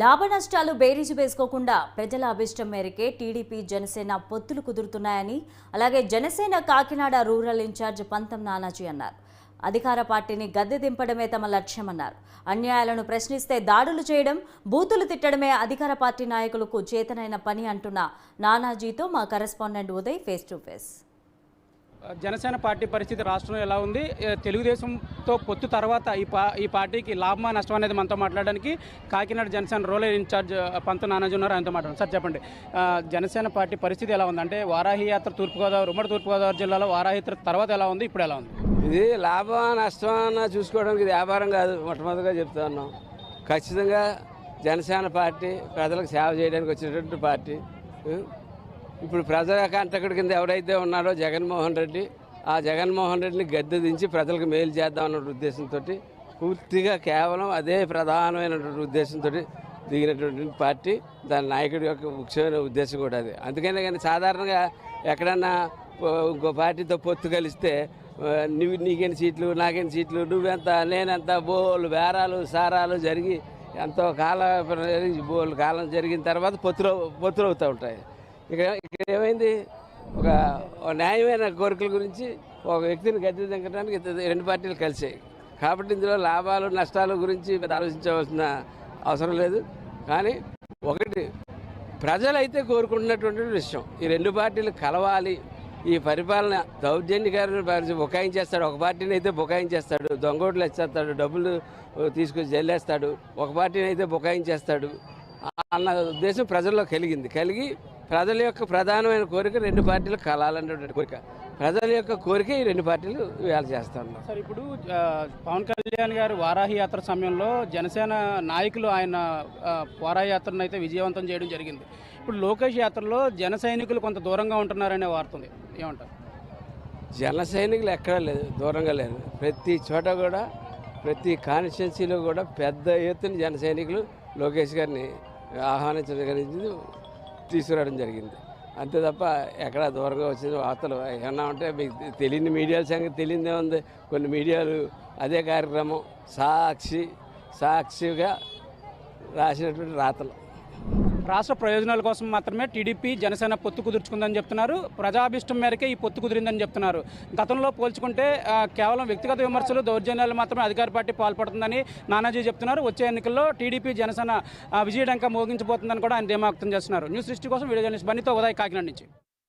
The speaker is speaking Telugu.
లాభ నష్టాలు బేరీజు వేసుకోకుండా ప్రజల అభిష్టం మేరకే టీడీపీ జనసేన పొత్తులు కుదురుతున్నాయని అలాగే జనసేన కాకినాడ రూరల్ ఇన్ఛార్జ్ పంతం నానాజీ అన్నారు. అధికార పార్టీని గద్దె దింపడమే తమ లక్ష్యమన్నారు. అన్యాయాలను ప్రశ్నిస్తే దాడులు చేయడం బూతులు తిట్టడమే అధికార పార్టీ నాయకులకు చేతనైన పని అంటున్న నానాజీతో మా correspondent Uday face to face. Janasena party పరిస్థితి రాష్ట్రంలో ఎలా ఉంది? తెలుగుదేశంతో పొత్తు తర్వాత ఈ పా ఈ పార్టీకి లాభమా నష్టం అనేది మనతో మాట్లాడడానికి కాకినాడ జనసేన రూరల్ ఇన్ఛార్జ్ పంత నానాజీ ఉన్నారు ఆయనతో మాట్లాడారు. సార్ చెప్పండి. జనసేన పార్టీ పరిస్థితి ఎలా ఉంది? అంటే వారాహి యాత్ర తూర్పుగోదావరి ఉమ్మడి తూర్పుగోదావరి జిల్లాలో వారాహి యాత్ర తర్వాత ఎలా ఉంది? ఇప్పుడు ఎలా ఉంది? ఇది లాభమా నష్టం చూసుకోవడానికి ఇది వ్యాపారం కాదు. మొట్టమొదటిగా చెప్తా ఉన్నాం. ఖచ్చితంగా జనసేన పార్టీ ప్రజలకు సేవ చేయడానికి వచ్చినటువంటి పార్టీ. ఇప్పుడు ప్రజల కింద ఎవరైతే ఉన్నారో జగన్మోహన్ రెడ్డి ఆ జగన్మోహన్ రెడ్డిని గద్దె దించి ప్రజలకు మేలు చేద్దామన్న ఉద్దేశంతో పూర్తిగా కేవలం అదే ప్రధానమైనటువంటి ఉద్దేశంతో దిగినటువంటి పార్టీ దాని నాయకుడి యొక్క ముఖ్యమైన ఉద్దేశం కూడా అది. అందుకనే కానీ సాధారణంగా ఎక్కడన్నా ఇంకో పార్టీతో పొత్తు కలిస్తే నువ్వు నీకెన్ని సీట్లు నాకెన్ని సీట్లు నువ్వెంత నేనెంత బోలు బేరాలు సారాలు జరిగి ఎంతో కాలం బోలు కాలం జరిగిన తర్వాత పొత్తులు పొత్తులు అవుతూ ఉంటాయి. ఇక్కడ ఇక్కడ ఏమైంది? ఒక న్యాయమైన కోరికల గురించి ఒక వ్యక్తిని గద్దె దించడానికి రెండు పార్టీలు కలిసాయి కాబట్టి ఇందులో లాభాలు నష్టాల గురించి పెద్ద ఆలోచించవలసిన అవసరం లేదు. కానీ ఒకటి ప్రజలైతే కోరుకుంటున్నటువంటి విషయం. ఈ రెండు పార్టీలు కలవాలి. ఈ పరిపాలన దౌర్జన్యకారుని పరిచి బుకాయించేస్తాడు ఒక పార్టీని అయితే బుకాయించేస్తాడు దొంగోట్లు వచ్చేస్తాడు డబ్బులు తీసుకొచ్చి జల్లేస్తాడు ఒక పార్టీని అయితే బుకాయించేస్తాడు అన్న ఉద్దేశం ప్రజల్లో కలిగింది. కలిగి ప్రజల యొక్క ప్రధానమైన కోరిక రెండు పార్టీలు కలాలన్నటువంటి కోరిక. ప్రజల యొక్క కోరిక ఈ రెండు పార్టీలు వేళ చేస్తా ఉన్నారు సార్ ఇప్పుడు పవన్ కళ్యాణ్ గారు వారాహి యాత్ర సమయంలో జనసేన నాయకులు ఆయన వారాహి యాత్రను అయితే విజయవంతం చేయడం జరిగింది. ఇప్పుడు లోకేష్ యాత్రలో జన సైనికులు కొంత దూరంగా ఉంటున్నారనే వార్త ఉంది. ఏమంటారు? జన సైనికులు ఎక్కడా లేదు దూరంగా లేదు. ప్రతి చోట కూడా ప్రతి కాన్స్టిట్యున్సీలో కూడా పెద్ద ఎత్తున జన సైనికులు లోకేష్ గారిని ఆహ్వానించడం తీసుకురావడం జరిగింది. అంతే తప్ప ఎక్కడ దూరంగా వచ్చిన వార్తలు ఏమన్నా ఉంటే మీకు తెలియని మీడియాల సంగతి తెలియదే ఉంది. కొన్ని మీడియాలు అదే కార్యక్రమం సాక్షి సాక్షిగా రాసినటువంటి రాతలు. రాష్ట్ర ప్రయోజనాల కోసం మాత్రమే టీడీపీ జనసేన పొత్తు కుదుర్చుకుందని చెప్తున్నారు. ప్రజాభిష్టం మేరకే ఈ పొత్తు కుదిరిందని చెప్తున్నారు. గతంలో పోల్చుకుంటే కేవలం వ్యక్తిగత విమర్శలు దౌర్జన్యాలు మాత్రమే అధికార పార్టీ పాల్పడుతుందని నానాజీ చెప్తున్నారు. వచ్చే ఎన్నికల్లో టీడీపీ జనసేన విజయడంక మోగించబోతుందని కూడా ఆయన ధీమా వ్యక్తం చేస్తున్నారు. న్యూస్ సృష్టి కోసం వీడియో జర్నలిస్ట్ బన్నీతో ఉదయ్ కాకినాడ నుంచి.